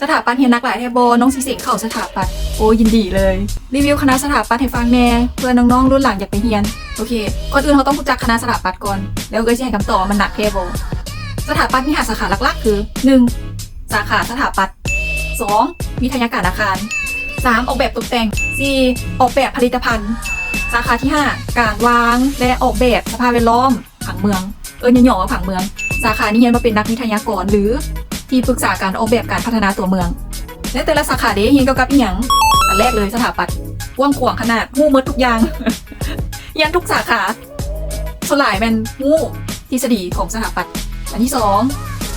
สถาปัตย์เฮียนนักหลายแทบโบน้องสิเสกเข้าสถาปัตย์โอ้ยินดีเลย รีวิวคณะสถาปัตย์ให้ฟังแน่เพื่อน้องๆรุ่นหลังอยากไปเฮียน โอเคก่อนอื่นเราต้องรู้จักคณะสถาปัตย์ก่อน แล้วก็จะให้คำตอบมันหนักแทบโบสถาปัตย์มีหาสาขาหลักๆ คือ 1. สาขาสถาปัตย์ 2. วิทยาการอาคาร 3. ออกแบบตกแต่ง 4. ออกแบบผลิตภัณฑ์ สาขาที่ 5 การวางและออกแบบสภาพแวดล้อมผังเมือง เอิญย่อๆว่าผังเมือง สาขานี้เรียนมาเป็นนักวิทยากรหรือ ที่ปรึกษาการออกแบบการพัฒนาตัวเมือง และแต่ละสาขาเด้เรียนเกี่ยวกับอีหยังอันแรกเลยสถาปัตย์กว้างขวางขนาดหู้มดทุกอย่างเรียนทุกสาขาสลายแมนหู้ทฤษฎีของสถาปัตย์อันที่สอง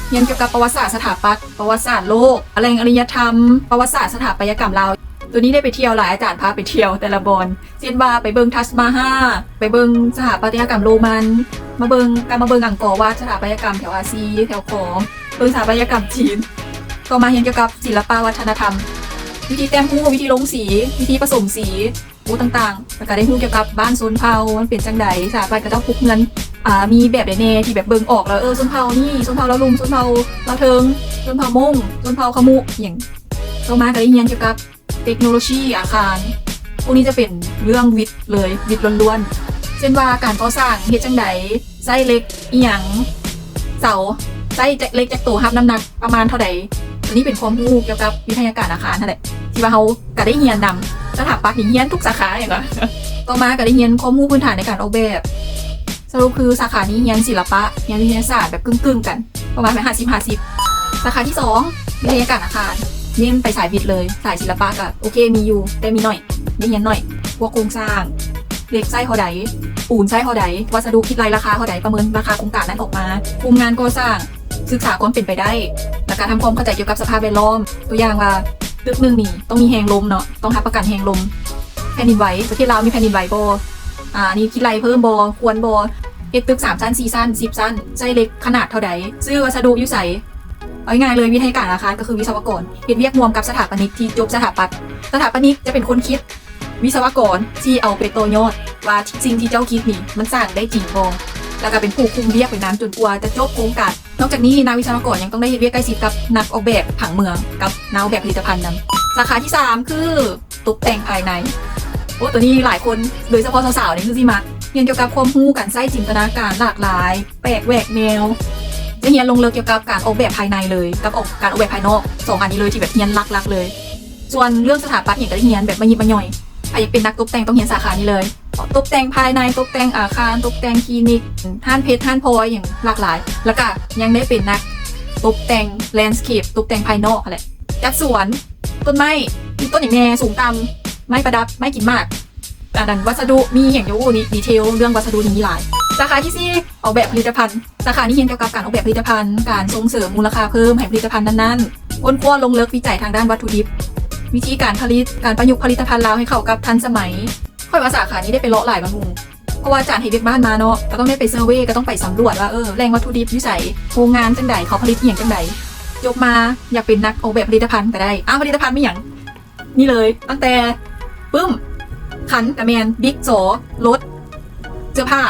เรียนเกี่ยวกับประวัติศาสตร์สถาปัตย์ประวัติศาสตร์โลกอะไรอารยธรรม ประวัติศาสตร์สถาปัตยกรรมเราตัวนี้ได้ไปเที่ยวหลายอาจารย์พาไปเที่ยวแต่ละบอนเช่นว่าไปเบิงทัสมาฮาไปเบิงสถาปัตยกรรมโรมัน มาเบิงการมาเบิงอังกอร์วาสถาปัตยกรรมแถวอาซีแถวขอม เบิงสถาปัตยกรรมจีนก็มาเรียนเกี่ยวกับศิลปวัฒนธรรม วิธีแต้มหู้วิธีลงสี วิธีผสมสีหูต่างๆ แล้วก็ได้หู้เกี่ยวกับบ้านโซนเผามันเป็นจังใดสถาปัตย์ก็ต้องพุกเงินอ่ามีแบบใดแน่ที่แบบเบิ่งออกแล้วเออโซนเผานี่โซนเผาแล้วลุมโซนเผาเราเทิงโซนเผามงโซนเผาขมุอย่างต่อมาก็ได้เรียนเกี่ยวกับเทคโนโลยีอาคารพวกนี้จะเป็นเรื่องวิทย์เลยวิทย์ล้วนๆเช่นว่าการก่อสร้างเฮ็ดจังใดไส้เล็กอีหยังเสา ไส้เล็กจากตัวรับน้ำหนักประมาณเท่าใดอันนี้เป็นความรู้เกี่ยวกับวิทยาการอาคารนั่นแหละที่ว่าเขาก็ได้เรียนนำสถาปัตย์นี่เรียนทุกสาขาอย่างเงี้ยต่อมาก็ได้เรียนความรู้พื้นฐานในการออกแบบสรุปคือสาขานี้เรียนศิลปะเรียนวิทยาศาสตร์แบบกึ่งๆกัน ประมาณห้าสิบห้าสิบสาขาที่สองวิทยาการอาคารเน้นไปสายวิทย์เลยสายศิลปะก็โอเคมีอยู่แต่มีหน่อยได้เรียนหน่อยพวกโครงสร้างเหล็กไส้เท่าใดปูนไส้เท่าใดวัสดุคิดรายราคาเท่าใดประเมินราคาโครงการนั้นออกมาคุมงานก่อสร้าง ศึกษาความเป็นไปได้และการทำความเข้าใจเกี่ยวกับสภาพแวดล้อม ตัวอย่างว่าตึกหนึ่งนี่ต้องมีแหงลมเนาะต้องรับประกันแหงลมแผ่นดินไหวประเทศลาวมีแผ่นดินไหวบ่อ่านี่คิดไรเพิ่มบ่ควรบ่เฮ็ดตึกสามชั้นสี่ชั้นสิบชั้นไส้เล็กขนาดเท่าใดซื้อวัสดุยู่ใสเอาง่ายเลยวิทยาการอาคารก็คือวิศวกรเห็นเรียกรวมกับสถาปนิกที่จบสถาปัตย์สถาปนิกจะเป็นคนคิด วิศวกรที่เอาไปโตวยอด ว่าสิ่งที่เจ้าคิดนี่มันสร้างได้จริงบ่แล้วก็เป็นผู้คุมเรียกไปนั้นจนกว่าจะจบโครงการ นอกจากนี้นักวิศวกรยังต้องได้เรียกใกล้ชิดกับนักออกแบบผังเมืองกับนักออกแบบผลิตภัณฑ์นั้นสาขาที่ 3 คือตกแต่งภายในโอ้ตัวนี้หลายคนโดยเฉพาะสาวๆนี่คือสิมักเรียนเกี่ยวกับความรู้การใช้จินตนาการหลากหลาย แปลกแหวกแนวจะเรียนลงเลึกเกี่ยวกับการออกแบบภายในเลย กับออกการออกแบบภายนอกสองอันนี้เลยที่แบบเรียนลักๆเลย ส่วนเรื่องสถาปัตย์เนี่ยก็ได้เรียนแบบมายิบมาย่อย ใครอยากเป็นนักตกแต่งต้องเรียนสาขานี้เลยตกแต่งภายในตกแต่งอาคารตกแต่งคลินิกท่านเพชรท่านพลอยอย่างหลากหลาย แล้วก็ยังได้เป็นนักตกแต่งแลนด์สเคปตกแต่งภายนอกอะไรจัดสวนต้นไม้มีต้นอย่างแน่สูงต่ำไม้ประดับไม้กินมากอันนั้นวัสดุมีอย่างอยู่นี่ดีเทลเรื่องวัสดุนี่มีหลาย สาขาที่สี่ออกแบบผลิตภัณฑ์ สาขานี้เรียนเกี่ยวกับการออกแบบผลิตภัณฑ์ การส่งเสริมมูลค่าเพิ่มให้ผลิตภัณฑ์นั้นๆค้นคว้าลงเลึกวิจัยทางด้านวัตถุดิบ วิธีการผลิตการประยุกต์ผลิตภัณฑ์เราให้เข้ากับทันสมัยค่อยว่าสาขานี้ได้ไปเลาะหลายบางมุมเพราะว่าอาจารย์เฮเบกบ้านมาเนาะก็ต้องได้ไปเซอร์เวยก็ต้องไปสำรวจว่าเออแรงวัตถุดิบอยุ่ใส่โรงงานจังใดเขาผลิตอย่างจังใดยกมาอยากเป็นนักออกแบบผลิตภัณฑ์ก็ได้อ้าวผลิตภัณฑ์ไม่อย่างนี่เลย ตั้งแต่ปึ้มขันกระแมนบิ๊กโจรถเสื้อผ้า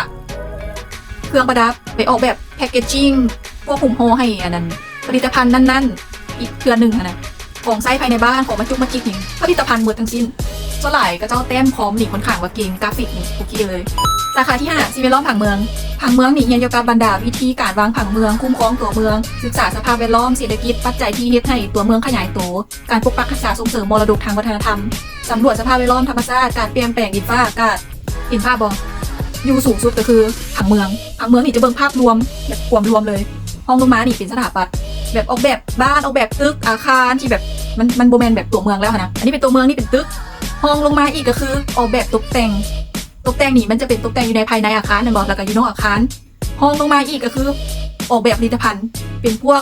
เครื่องประดับไปออกแบบแพคเกจจิ้งพวกหุ่มโฮให้อันนั้น ผลิตภัณฑ์นั่นๆ อีกเครือหนึ่งนะ ของใช้ภายในบ้านของมาจุกมาจิกนี่ผลิตภัณฑ์หมดทั้งสิ้นส่วนหลายก็เจ้าแต้มพร้อมหนีคนข้างว่าเก่งกราฟิกนี่โอเคเลย สาขาที่5ซีเวลล้อมผังเมือง ผังเมืองนี่เรียนเกี่ยวกับบรรดาวิธีการวางผังเมืองคุ้มครองตัวเมือง ศึกษาสภาพแวดล้อมเศรษฐกิจปัจจัยที่เฮ็ดให้ตัวเมืองขยายตัว การปกปักรักษาส่งเสริมมรดกทางวัฒนธรรมสำรวจสภาพแวดล้อมธรรมชาติการเปลี่ยนแปลงดินฟ้าอากาศดินฟ้าบออยู่สูงสุดก็คือผังเมืองผังเมืองนี่จะเบิ่งภาพรวมแบบรวมรวมเลย ห้องลงมานี่เป็นสถาปัตย์ แบบออกแบบบ้านออกแบบตึกอาคารที่แบบมันมันโบแมนแบบตัวเมืองแล้วนะอันนี้เป็นตัวเมืองนี่เป็นตึกห้องลงมาอีกก็คือออกแบบตกแต่ง ตกแต่งนี่มันจะเป็นตกแต่งอยู่ในภายในอาคารนะบอกแล้วก็อยู่นอกอาคารห้องลงมาอีกก็คือ ออกแบบผลิตภัณฑ์เป็นพวก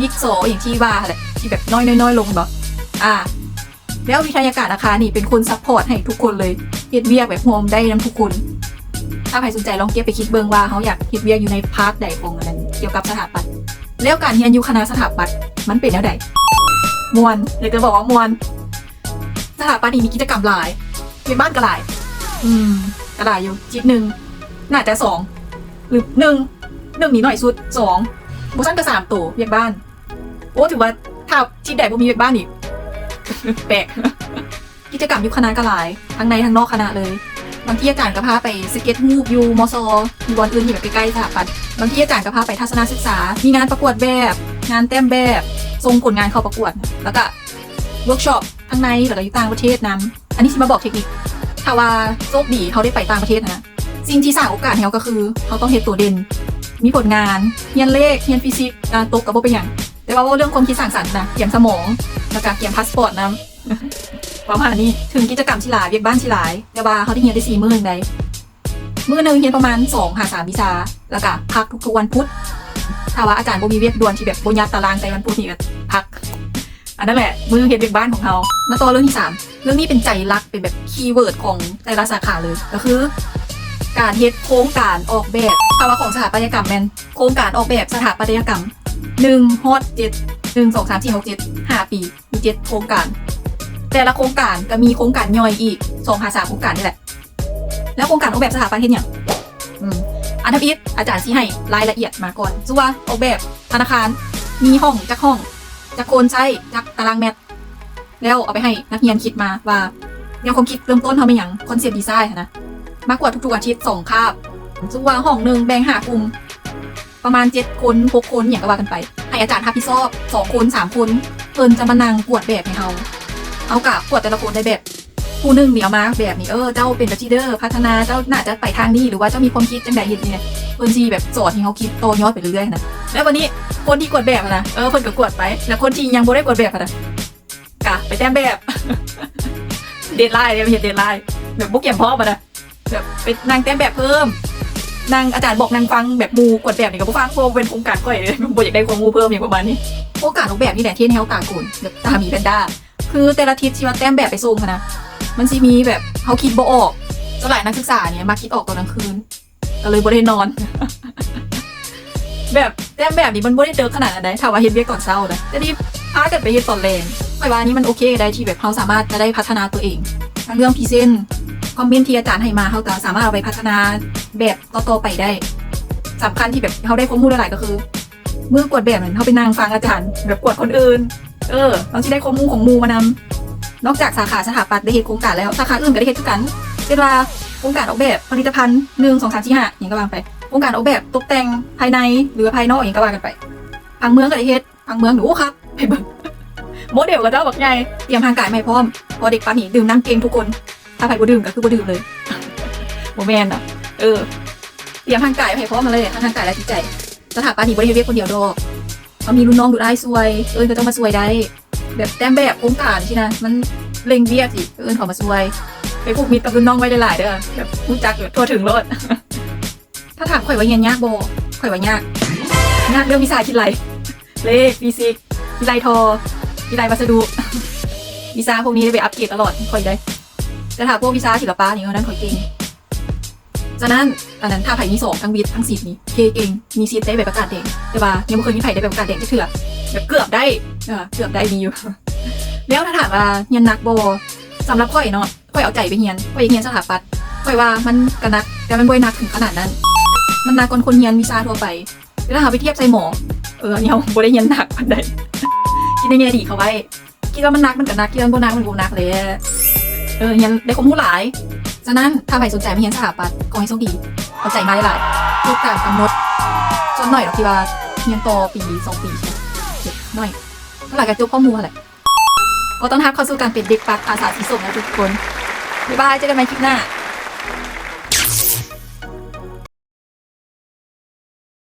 ยิกโซอย่างที่ว่าแหละที่แบบน้อยน้อยลงบอกอ่า แล้ววิทยาการอาคารนี่เป็นคนซัพพอร์ตให้ทุกคนเลยเฮ็ดเวียกแบบโฮมได้น้ำทุกคนถ้าใครสนใจลองเก็บไปคิดเบิ่งว่าเขาอยากเฮ็ดเวียกอยู่ในพาร์ทใดของอันนั้นเกี่ยวกับสถาปัตย์ แล้วการเรียนอยู่คณะสถาปัตย์มันเป็นแนวใดมวนอยากจะบอกว่ามวนสถาปัตย์นี่มีกิจกรรมหลายเป็นบ้านก็หลาย อืมก็หลายอยู่จิตหนึ่งน่าจะสองหรือหนึ่งหนึ่งนี่หน่อยสุดสองโมชั่นก็สามตัวเรียกบ้าน โอ้ถือว่าถ้าที่ใดบ่มีเวียกบ้านอีกแปลกกิจกรรมอยู่คณะก็หลาย ทั้งในทั้งนอกคณะเลย บางที่อาจารย์ก็พาไปสเก็ตฮูบอยู่มอซอมีบอลอื่นที่แบบใกล้ๆสถาปัตย์บางที่อาจารย์ก็พาไปทัศนศึกษา มีงานประกวดแบบ งานแต้มแบบส่งผลงานเข้าประกวด แล้วก็เวิร์กช็อปทั้งในแล้วก็อยู่ต่างประเทศนํอันนี้สิมาบอกเทคนิคถ้าว่าโชคดีเขาได้ไปต่างประเทศนะสิ่งที่สร้างโอกาสให้เขาก็คือเขาต้องเฮ็ดตัวเด่น มีผลงานเรียนเลขเรียนฟิสิกส์ตกกับบ่เป็นอย่างแต่ว่าเรื่องความคิดสร้างสรรค์นะเกี่ยมสมองแล้วก็เกี่ยมพาสปอร์ตนะ ประมาณนี้ถึงกิจกรรมชิลายเวียกบ้านชิลายแต่ว่าเขาได้เรียนได้สี่มื้อหนึ่งใดมื้อหนึ่งเรียนประมาณสองหาสามวิชาแล้วก็พักทุกๆวันพุธถ้าว่าอาจารย์บ่มีเวียกด่วนที่แบบบ่ยัดตารางใจวันพุธนี่ก็พัก อันนั้นแหละมือเฮ็ดเวียกบ้านของเรามาต่อเรื่องที่สามเรื่องนี้เป็นใจรักเป็นแบบคีย์เวิร์ดของแต่ละสาขาเลยก็คือ การเฮ็ดโครงการออกแบบภาวะของสถาปัตยกรรมแมนโครงการออกแบบสถาปัตยกรรมหนึ่งฮอตเจ็ดหนึ่งสองสามสี่หกเจ็ดห้าปีมีเจ็ดโครงการ แต่ละโครงการก็มีโครงการย่อยอีกสองหาสามโครงการนี่แหละ แล้วโครงการออกแบบสถาปัตย์เฮ็ดหยังอันดับอีกอาจารย์สิให้รายละเอียดมาก่อนซึ่งว่าออกแบบธนาคารมีห้องจักห้องจักโคนใช้จักตารางเมตรแล้วเอาไปให้นักเรียนคิดมาว่าแนวความคิดเริ่มต้นทำเป็นอย่างคอนเซปต์ดีไซน์นะมากกว่าทุกๆอาทิตย์สองคาบซึ่งว่าห้องหนึ่งแบ่งหากลุ่มประมาณเจ็ดคนหกคนอย่างก็ว่ากันไป ให้อาจารย์ทับผิดชอบสองคนสามคนเพิ่นจะมานั่งกวดแบบให้เรา เอากะกวดแต่ละคนได้แบบผู้หนึ่งเดี๋ยวมาแบบนี้เออเจ้าเป็นแบบที่เดอร์พัฒนาเจ้าน่าจะไปทางนี้หรือว่าเจ้ามีความคิดจังใดเห็นเนี่ยเพิ่นจีแบบสอนให้เขาคิดโตยอดไปเรื่อยๆนะแล้ววันนี้คนที่กวดแบบนะเออเพิ่นก็กวดไป แล้วคนที่ยังบ่ได้กวดแบบนะกะไปแต้มแบบเดทไลน์เนี่ยเห็นเดทไลน์แบบบุกเกี่ยมพ่อมานะแบบไปนางแต้มแบบเพิ่มนางอาจารย์บอกนางฟังแบบมูกดแบบนี่กับผู้ฟังโฟมเป็นโครงการก่อยเลยบ่อยากได้ความมูเพิ่มอย่างประมาณนี้โอกาสออกแบบนี่แหละที่ให้เขาตากุนแบบตามีแพนด้า คือแต่ละทิศที่ว่าแต้มแบบไปส่งนะมันสิมีแบบเขาคิดบ่ออกสลายนักศึกษาเนี่ยมาคิดออกตอนกลางคืนก็เลยบ่ได้นอน แบบแต้มแบบนี้มันบ่ได้เดิกขนาดนั้นได้ถ้าว่าเฮ็ดเวียกก่อนเช้านะแต่นี่พากันไปเฮ็ดตอนแรงไปว่านี่มันโอเคได้ที่แบบเขาสามารถจะได้พัฒนาตัวเองทั้งเรื่องพรีเซนต์คอมเมนต์ที่อาจารย์ให้มาเขาก็สามารถเอาไปพัฒนาแบบต่อๆไปได้สำคัญที่แบบเขาได้ข้อมูลหลายๆก็คือ เมื่อกวดแบบเหมือนเขาไปนั่งฟังอาจารย์ แบบกวดคนอื่น เออเราจะได้ข้อมูลของมูมานำนอกจากสาขาสถาปัตย์ได้เห็นโครงการแล้วสาขาอื่นก็ได้เห็นทุกกันเช่นว่าโครงการออกแบบผลิตภัณฑ์หนึ่งสองสามสี่ห้าอย่างก็วางไปโครงการออกแบบตกแต่งภายในหรือภายนอกอย่างก็ว่ากันไปพังเมืองก็ได้เฮ็ดพังเมืองหนูครับไปเบิ่งโมเดลก็เจ้าบอกไงเตรียมทางกายไม่พร้อม พอเด็กปันนี่ดื่มน้ำเก่งทุกคน ถ้าใครบ่ดื่มก็คือบ่ดื่มเลยโมแมนอะ เออเตรียมทางกายไปพร้อมมาเลยทางกายและจิตใจสถาปัตย์นี่บ่ได้เวียกคนเดียวดอก เขามีรุ่นน้องดูได้ซวย เอิญก็ต้องมาซวยได้ แบบแต้มแบบโครงการใช่นะ มันเล็งเวียกสิเอิญเขามาซวย ไปผูกมิตรกับรุ่นน้องไว้ได้หลายเด้อแบบรู้จักแบบทั่วถึงรถถ้าถามข่อยว่าเรียนยากบ่ข่อยว่ายากยากเรื่องวิชาคิดไรเลขฟิสิกส์วิไลทอวิไลวัสดุวิชาพวกนี้ได้ไปอัปเกรดตลอดข่อยได้แต่ถ้าพวกวิชาศิลปะนี่ก็นั้นข่อยเก่ง ฉะนั้นอันนั้นถ้าไผ่มีสองทั้งวิทย์ทั้งศิลป์นี่เคเก่งมีซีได้แบบประกาศเด่งแต่ว่ายังไม่เคยมีไผ่ได้แบบประกาศเด่งที่เถื่อแบบเกือบได้เออเกือบได้มีอยู่ แล้วถ้าถามว่าเฮียนนักโบสำหรับข่อยเนาะข่อยเอาใจไปเฮียนข่อยเฮียนสถาปัตย์ข่อยว่ามันก็นักแต่มันบ่ได้นักถึงขนาดนั้น มันนักกว่าคนเฮียนวิชาทั่วไปแล้วหาไปเทียบใส่หมอเอออันนี้เราบ่ได้เฮียนหนักปานใดคิดในแง่ดีเขาไว้คิดว่ามันนักมันก็นักคิดว่ามันบ่นักมันบ่นักเลยเออเฮียนได้ความรู้หลาย ฉะนั้นถ้าใครสนใจมาเฮียนสถาปัตย์ขอให้โชคดีเข้าใจมาหลายๆลูกการกำหนดจนหน่อยหรอกที่ว่าเรียนต่อปีสองปีเด็กหน่อยเท่าไหร่ก็จบข้อมูลอะไรก็ต้องทักเข้าสู่การเป็นเด็กปักอาสาสีส้มนะทุกคนบ๊ายบายเจอกันใหม่คลิปหน้า